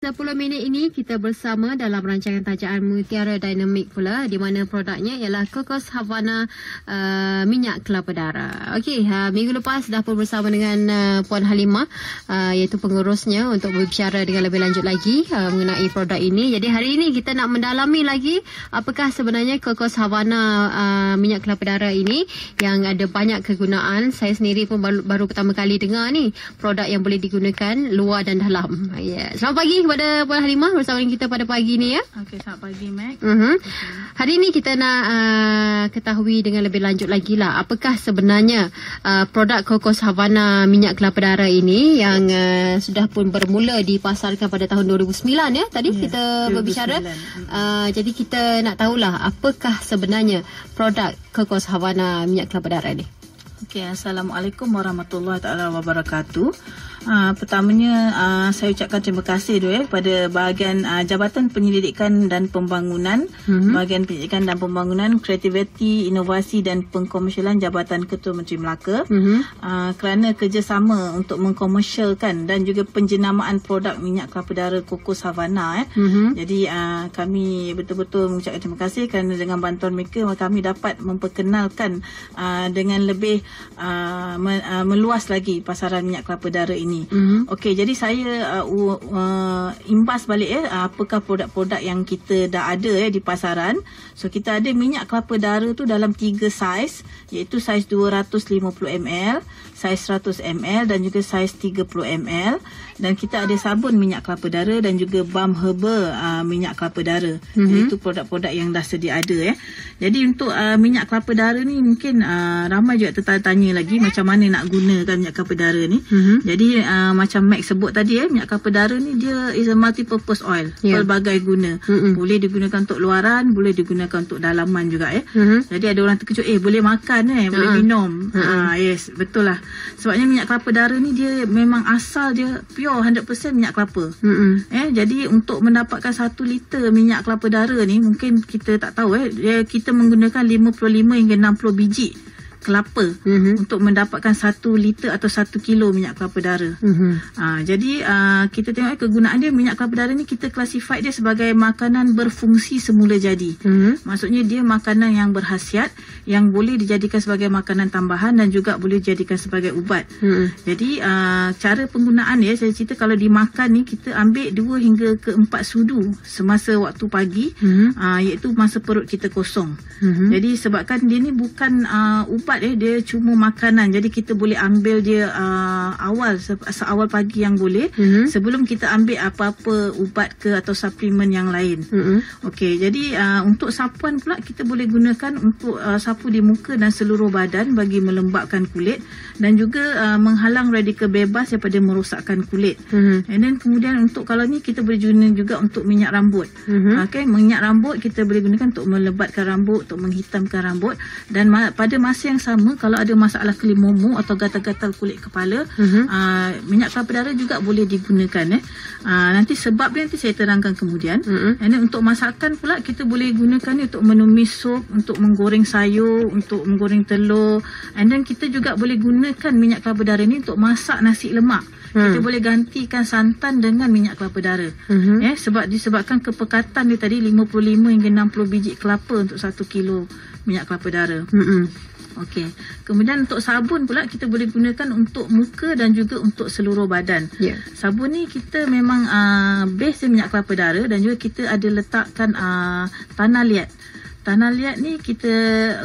10 minit ini kita bersama dalam rancangan tajaan Mutiara Dynamic pula di mana produknya ialah Kokos Havana uh, minyak kelapa darah. Okey, uh, minggu lepas dah pun bersama dengan uh, Puan Halimah uh, iaitu pengurusnya untuk berbicara dengan lebih lanjut lagi uh, mengenai produk ini. Jadi hari ini kita nak mendalami lagi apakah sebenarnya Kokos Havana uh, minyak kelapa darah ini yang ada banyak kegunaan. Saya sendiri pun baru, baru pertama kali dengar ni produk yang boleh digunakan luar dan dalam. Yeah. Selamat pagi kepada Puan Halimah bersama dengan kita pada pagi ni ya. Okey, selamat pagi Mac. Uh-huh. Hari ini kita nak uh, ketahui dengan lebih lanjut lagi lah apakah sebenarnya uh, produk Kokos Havana minyak kelapa darah ini yang uh, sudah pun bermula dipasarkan pada tahun 2009 ya. Tadi yeah, kita 2009. berbicara. Uh, jadi kita nak tahulah apakah sebenarnya produk Kokos Havana minyak kelapa darah ini. Okey, Assalamualaikum warahmatullahi taala wabarakatuh. Uh, pertamanya uh, saya ucapkan terima kasih dulu ya kepada bahagian uh, Jabatan Penyelidikan dan Pembangunan, mm-hmm. bahagian Penyelidikan dan Pembangunan, Kreativiti, Inovasi dan Pengkomersialan Jabatan Ketua Menteri Melaka mm-hmm. uh, kerana kerjasama untuk mengkomersialkan dan juga penjenamaan produk minyak kelapa darah Kokos Havana. Eh. Mm-hmm. Jadi uh, kami betul-betul mengucapkan terima kasih kerana dengan bantuan mereka kami dapat memperkenalkan uh, dengan lebih uh, meluas lagi pasaran minyak kelapa darah ini ini. Mm-hmm. Okey, jadi saya uh, uh, imbas balik ya uh, apakah produk-produk yang kita dah ada ya di pasaran. So kita ada minyak kelapa darah tu dalam tiga saiz iaitu saiz 250 ml, saiz 100 ml dan juga saiz 30 ml dan kita ada sabun minyak kelapa darah dan juga balm herba uh, minyak kelapa darah. Mm-hmm. Itu produk-produk yang dah sedia ada ya. Jadi untuk uh, minyak kelapa darah ni mungkin uh, ramai juga tertanya lagi macam mana nak gunakan minyak kelapa darah ni. Mm-hmm. Jadi uh, macam Mac sebut tadi eh minyak kelapa darah ni dia is a multi purpose oil yeah. pelbagai guna mm-hmm. boleh digunakan untuk luaran boleh digunakan untuk dalaman juga eh mm-hmm. jadi ada orang terkejut eh boleh makan eh boleh mm-hmm. minum mm-hmm. uh, yes betul lah sebabnya minyak kelapa darah ni dia memang asal dia pure 100% minyak kelapa mm-hmm. eh jadi untuk mendapatkan 1 liter minyak kelapa darah ni mungkin kita tak tahu eh kita menggunakan 55 hingga 60 biji kelapa mm-hmm. untuk mendapatkan satu liter atau satu kilo minyak kelapa darah. Mm-hmm. Ha, jadi uh, kita tengok eh, kegunaan dia minyak kelapa darah ni kita classify dia sebagai makanan berfungsi semula jadi. Mm-hmm. Maksudnya dia makanan yang berhasiat yang boleh dijadikan sebagai makanan tambahan dan juga boleh dijadikan sebagai ubat. Mm-hmm. Jadi uh, cara penggunaan dia saya cerita kalau dimakan ni kita ambil dua hingga ke empat sudu semasa waktu pagi mm-hmm. uh, iaitu masa perut kita kosong. Mm-hmm. Jadi sebabkan dia ni bukan uh, ubat cepat eh dia cuma makanan jadi kita boleh ambil dia uh, awal se- seawal pagi yang boleh mm-hmm. sebelum kita ambil apa-apa ubat ke atau suplemen yang lain. Mm-hmm. Okey jadi uh, untuk sapuan pula kita boleh gunakan untuk uh, sapu di muka dan seluruh badan bagi melembabkan kulit dan juga uh, menghalang radikal bebas daripada merosakkan kulit. Mm-hmm. And then kemudian untuk kalau ni kita boleh guna juga untuk minyak rambut. Mm-hmm. Okey minyak rambut kita boleh gunakan untuk melebatkan rambut, untuk menghitamkan rambut dan ma- pada masa yang sama kalau ada masalah kelimomo atau gatal-gatal kulit kepala uh-huh. uh, minyak kelapa darah juga boleh digunakan eh uh, nanti sebab dia nanti saya terangkan kemudian uh-huh. and untuk masakan pula kita boleh gunakan ni untuk menumis sup untuk menggoreng sayur untuk menggoreng telur and then kita juga boleh gunakan minyak kelapa darah ni untuk masak nasi lemak Hmm. Kita boleh gantikan santan dengan minyak kelapa darah. Hmm. Eh sebab disebabkan kepekatan dia tadi 55 hingga 60 biji kelapa untuk 1 kilo minyak kelapa darah. Hmm. Okey. Kemudian untuk sabun pula kita boleh gunakan untuk muka dan juga untuk seluruh badan. Yeah. Sabun ni kita memang uh, base minyak kelapa darah dan juga kita ada letakkan uh, tanah liat. Tanah liat ni kita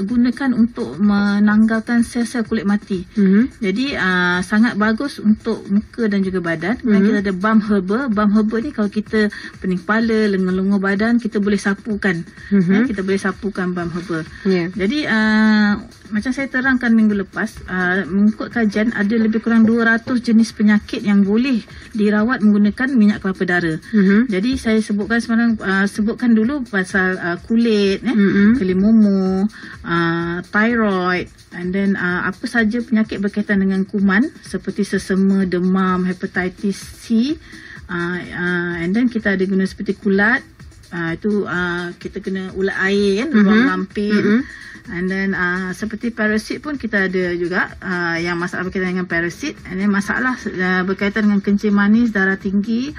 gunakan untuk menanggalkan sel-sel kulit mati. Mm-hmm. Jadi uh, sangat bagus untuk muka dan juga badan. Mm-hmm. Dan kita ada balm herba. Balm herba ni kalau kita pening kepala, lengan-lengan badan, kita boleh sapukan. Mm-hmm. Ya, kita boleh sapukan balm herba. Yeah. Jadi uh, macam saya terangkan minggu lepas, uh, mengikut kajian ada lebih kurang 200 jenis penyakit yang boleh dirawat menggunakan minyak kelapa darah. Mm-hmm. Jadi saya sebutkan sekarang uh, sebutkan dulu pasal uh, kulit eh. Mm-hmm. Kelimomo, uh, thyroid and then uh, apa saja penyakit berkaitan dengan kuman seperti sesama, demam, hepatitis C uh, uh, and then kita ada guna seperti kulat uh, itu uh, kita kena ulat air kan, mm-hmm. lampin mm-hmm. And then uh, seperti parasit pun kita ada juga uh, yang masalah berkaitan dengan parasit. And then masalah uh, berkaitan dengan kencing manis, darah tinggi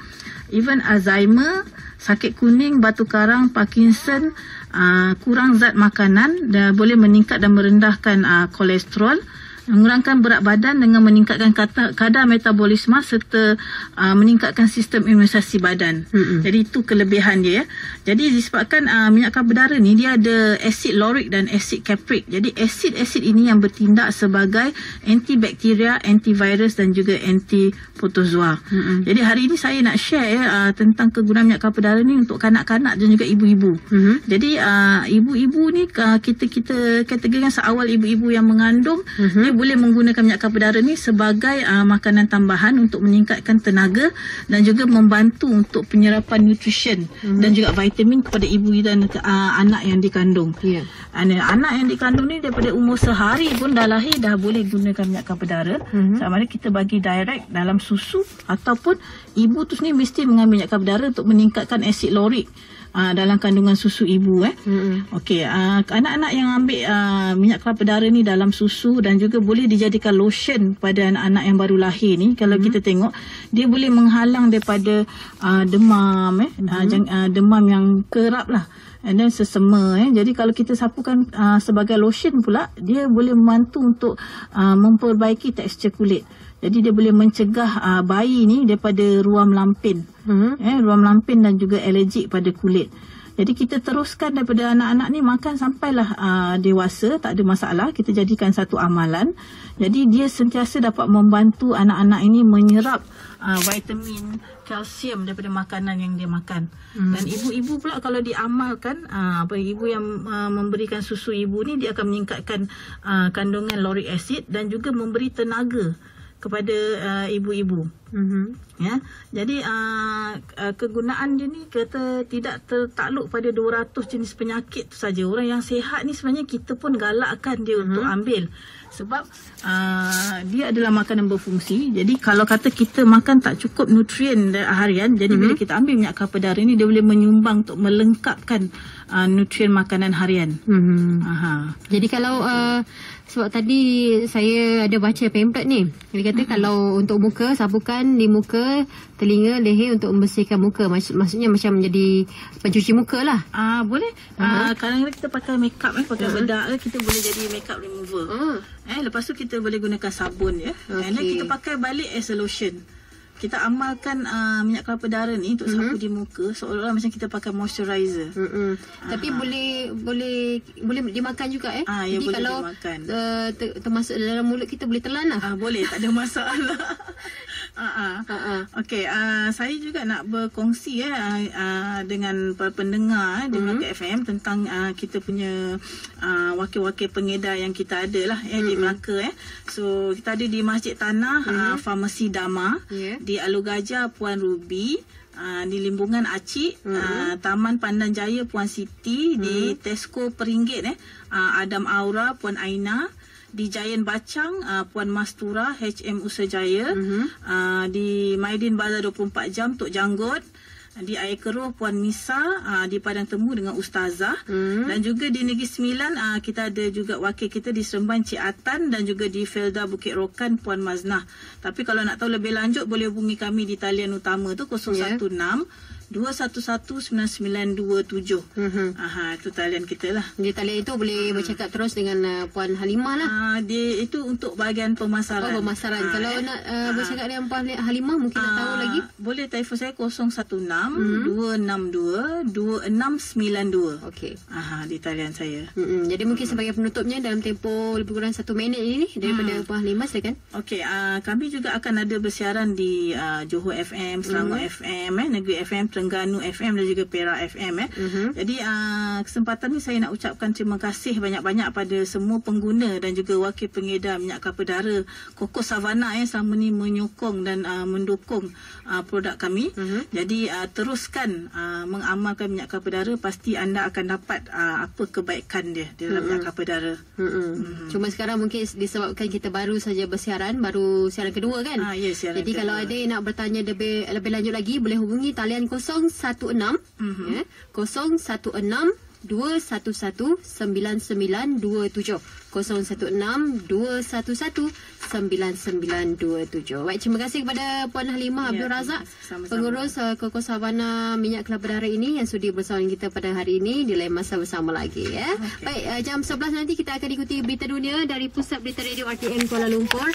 even Alzheimer, sakit kuning, batu karang, Parkinson, uh, kurang zat makanan dan boleh meningkat dan merendahkan uh, kolesterol mengurangkan berat badan dengan meningkatkan kadar metabolisme serta uh, meningkatkan sistem imunisasi badan. Mm-hmm. Jadi itu kelebihan dia ya. Jadi disebabkan uh, minyak kelapa darah ni dia ada asid lauric dan asid capric. Jadi asid-asid ini yang bertindak sebagai antibakteria, antivirus dan juga anti protozoa. Mm-hmm. Jadi hari ini saya nak share ya uh, tentang kegunaan minyak kelapa darah ni untuk kanak-kanak dan juga ibu-ibu. Mm-hmm. Jadi uh, ibu-ibu ni uh, kita kita kategorikan seawal ibu-ibu yang mengandung mm-hmm boleh menggunakan minyak kelapa darah ni sebagai uh, makanan tambahan untuk meningkatkan tenaga dan juga membantu untuk penyerapan nutrition mm-hmm. dan juga vitamin kepada ibu dan uh, anak yang dikandung. Yeah. Anak, anak yang dikandung ni daripada umur sehari pun dah lahir dah boleh gunakan minyak kelapa darah. Mm-hmm. Sama ada kita bagi direct dalam susu ataupun ibu tu ni mesti mengambil minyak kelapa darah untuk meningkatkan asid lorik uh, dalam kandungan susu ibu eh. Mm-hmm. Okey, uh, anak-anak yang ambil uh, minyak kelapa darah ni dalam susu dan juga boleh dijadikan lotion pada anak-anak yang baru lahir ni kalau mm-hmm. kita tengok dia boleh menghalang daripada uh, demam eh mm-hmm. uh, demam yang kerap lah and then sesama eh jadi kalau kita sapukan uh, sebagai lotion pula dia boleh membantu untuk uh, memperbaiki tekstur kulit jadi dia boleh mencegah uh, bayi ni daripada ruam lampin. Hmm. Eh, ruam lampin dan juga alergik pada kulit. Jadi kita teruskan daripada anak-anak ni makan sampailah uh, dewasa, tak ada masalah. Kita jadikan satu amalan. Jadi dia sentiasa dapat membantu anak-anak ini menyerap uh, vitamin, kalsium daripada makanan yang dia makan. Hmm. Dan ibu-ibu pula kalau diamalkan, uh, apa ibu yang uh, memberikan susu ibu ni dia akan meningkatkan uh, kandungan lauric acid dan juga memberi tenaga kepada uh, ibu-ibu. Mm-hmm. Ya. Jadi uh, uh, kegunaan dia ni kata tidak tertakluk pada 200 jenis penyakit tu saja. Orang yang sihat ni sebenarnya kita pun galakkan dia mm-hmm. untuk ambil sebab uh, dia adalah makanan berfungsi. Jadi kalau kata kita makan tak cukup nutrien harian, jadi mm-hmm. bila kita ambil minyak kelapa darah ni dia boleh menyumbang untuk melengkapkan uh, nutrien makanan harian. Mm-hmm. Aha. Jadi kalau uh, sebab tadi saya ada baca pamphlet ni. Dia kata hmm. kalau untuk muka, sapukan di muka, telinga, leher untuk membersihkan muka. Maksud, maksudnya macam menjadi pencuci muka lah. Ah uh, Boleh. Uh-huh. Uh, kadang-kadang kita pakai makeup eh, pakai uh-huh. bedak eh, kita boleh jadi makeup remover. Uh-huh. Eh, lepas tu kita boleh gunakan sabun ya. Okay. And then kita pakai balik as a lotion kita amalkan uh, minyak kelapa darah ni untuk mm-hmm. sapu di muka seolah-olah macam kita pakai moisturizer. Mm-hmm. Tapi boleh boleh boleh dimakan juga eh. Ah, ya, Jadi boleh kalau dimakan. Uh, ter- termasuk dalam mulut kita boleh telan lah. Ah, boleh, tak ada masalah. Uh-uh. Okey, uh, saya juga nak berkongsi ya uh, uh, dengan para pendengar uh, di Melaka uh-huh. FM tentang uh, kita punya uh, wakil-wakil pengedar yang kita ada lah ya uh-huh. di Melaka eh. So kita ada di Masjid Tanah uh-huh. uh, Farmasi Dama yeah. di Alu Gajah Puan Ruby Uh, di Limbungan Acik, uh-huh. uh, Taman Pandan Jaya Puan Siti, uh-huh. di Tesco Peringgit eh, uh, Adam Aura Puan Aina, di Giant Bacang uh, Puan Mastura HM Usajaya mm-hmm. uh, di Maidin Bazar 24 jam Tok Janggut di Air Keruh Puan Misa uh, di Padang Temu dengan Ustazah mm-hmm. dan juga di Negeri Sembilan uh, kita ada juga wakil kita di Seremban Cik Atan dan juga di Felda Bukit Rokan Puan Maznah tapi kalau nak tahu lebih lanjut boleh hubungi kami di talian utama tu 016 yeah. 2119927. Mhm. Aha, itu talian kita lah. Di talian itu boleh hmm. bercakap terus dengan uh, Puan Halimah lah. Ah, dia itu untuk bahagian pemasaran. Oh, pemasaran. Ha, Kalau eh. nak uh, bercakap dengan Puan Halimah mungkin ha, nak tahu lagi. Boleh telefon saya 016 262 2692. Okey. Aha, di talian saya. Hmm. Jadi mungkin hmm. sebagai penutupnya dalam tempoh lebih kurang satu minit ini daripada hmm. Puan Halimah silakan. Okey, uh, kami juga akan ada bersiaran di uh, Johor FM, Selangor hmm. FM, eh, Negeri FM Terengganu FM dan juga Perak FM eh. Uh-huh. Jadi uh, kesempatan ni saya nak ucapkan terima kasih banyak-banyak pada semua pengguna dan juga wakil pengedar minyak kelapa darah Koko Savana eh selama ni menyokong dan uh, mendukung uh, produk kami. Uh-huh. Jadi uh, teruskan uh, mengamalkan minyak kelapa darah pasti anda akan dapat uh, apa kebaikan dia di dalam uh-huh. minyak kelapa darah. Uh-huh. Uh-huh. Cuma sekarang mungkin disebabkan kita baru saja bersiaran, baru siaran kedua kan? Ah, ya, siaran Jadi kedua. kalau ada yang nak bertanya lebih lebih lanjut lagi boleh hubungi talian 016 mm-hmm. ya 016 016-211-9927 016-211-9927 Baik, terima kasih kepada Puan Halimah Ya, Abdul Razak sama-sama. Pengurus uh, Kokos Havana Minyak Kelapa Darah ini Yang sudi bersama kita pada hari ini Di lain masa bersama lagi ya. Baik, uh, jam 11 nanti kita akan ikuti berita dunia Dari Pusat Berita Radio RTM Kuala Lumpur